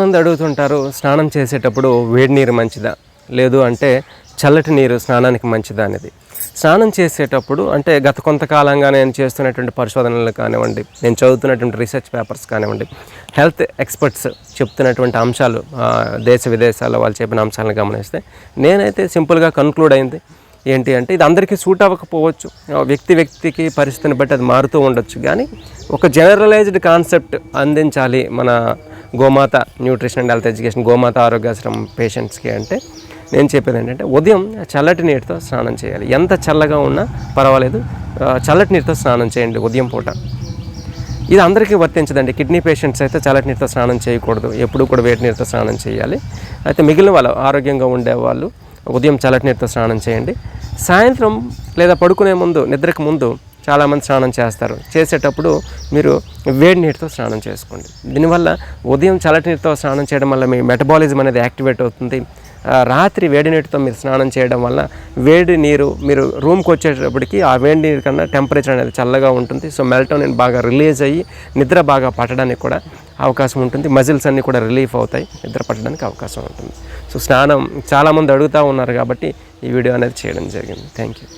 మంది అడుగుతుంటారు స్నానం చేసేటప్పుడు వేడి నీరు మంచిదా? లేదు అంటే చల్లటి నీరు స్నానానికి మంచిదా అనేది. స్నానం చేసేటప్పుడు అంటే గత కొంతకాలంగా నేను చేస్తున్నటువంటి పరిశోధనలు కానివ్వండి నేను చదువుతున్నటువంటి రీసెర్చ్ పేపర్స్ కానివ్వండి హెల్త్ ఎక్స్పర్ట్స్ చెప్తున్నటువంటి అంశాలు దేశ విదేశాల్లో వాళ్ళు చెప్పిన అంశాలను గమనిస్తే నేనైతే సింపుల్గా కన్క్లూడ్ అయింది. ఏంటి అంటే ఇది అందరికీ సూట్ అవ్వకపోవచ్చు. వ్యక్తి వ్యక్తికి పరిస్థితిని బట్టి అది మారుతూ ఉండొచ్చు. కానీ ఒక జనరలైజ్డ్ కాన్సెప్ట్ అందించాలి మన గోమాత న్యూట్రిషన్ అండ్ హెల్త్ ఎడ్యుకేషన్ గోమాత ఆరోగ్యాశ్రమం పేషెంట్స్కి అంటే నేను చెప్పేది ఏంటంటే ఉదయం చల్లటి నీటితో స్నానం చేయాలి. ఎంత చల్లగా ఉన్నా పర్వాలేదు. చల్లటి నీటితో స్నానం చేయండి ఉదయం పూట. ఇది అందరికీ వర్తించదండి. కిడ్నీ పేషెంట్స్ అయితే చల్లటి నీటితో స్నానం చేయకూడదు. ఎప్పుడు కూడా వేడి నీటితో స్నానం చేయాలి. అయితే మిగిలిన వాళ్ళు ఆరోగ్యంగా ఉండేవాళ్ళు ఉదయం చల్లటి నీటితో స్నానం చేయండి. సాయంత్రం లేదా పడుకునే ముందు నిద్రకు ముందు చాలామంది స్నానం చేస్తారు. చేసేటప్పుడు మీరు వేడి నీటితో స్నానం చేసుకోండి. దీనివల్ల ఉదయం చల్లటి నీటితో స్నానం చేయడం వల్ల మీ మెటబాలిజం అనేది యాక్టివేట్ అవుతుంది. రాత్రి వేడి నీటితో మీరు స్నానం చేయడం వల్ల వేడి నీరు మీరు రూమ్కి వచ్చేటప్పటికి ఆ వేడి నీరు కన్నా టెంపరేచర్ అనేది చల్లగా ఉంటుంది. సో మెల్టోనిన్ బాగా రిలీజ్ అయ్యి నిద్ర బాగా పట్టడానికి కూడా అవకాశం ఉంటుంది. మజిల్స్ అన్నీ కూడా రిలీఫ్ అవుతాయి. నిద్ర పట్టడానికి అవకాశం ఉంటుంది. సో స్నానం చాలామంది అడుగుతూ ఉన్నారు కాబట్టి ఈ వీడియో అనేది చేయడం జరిగింది. Thank you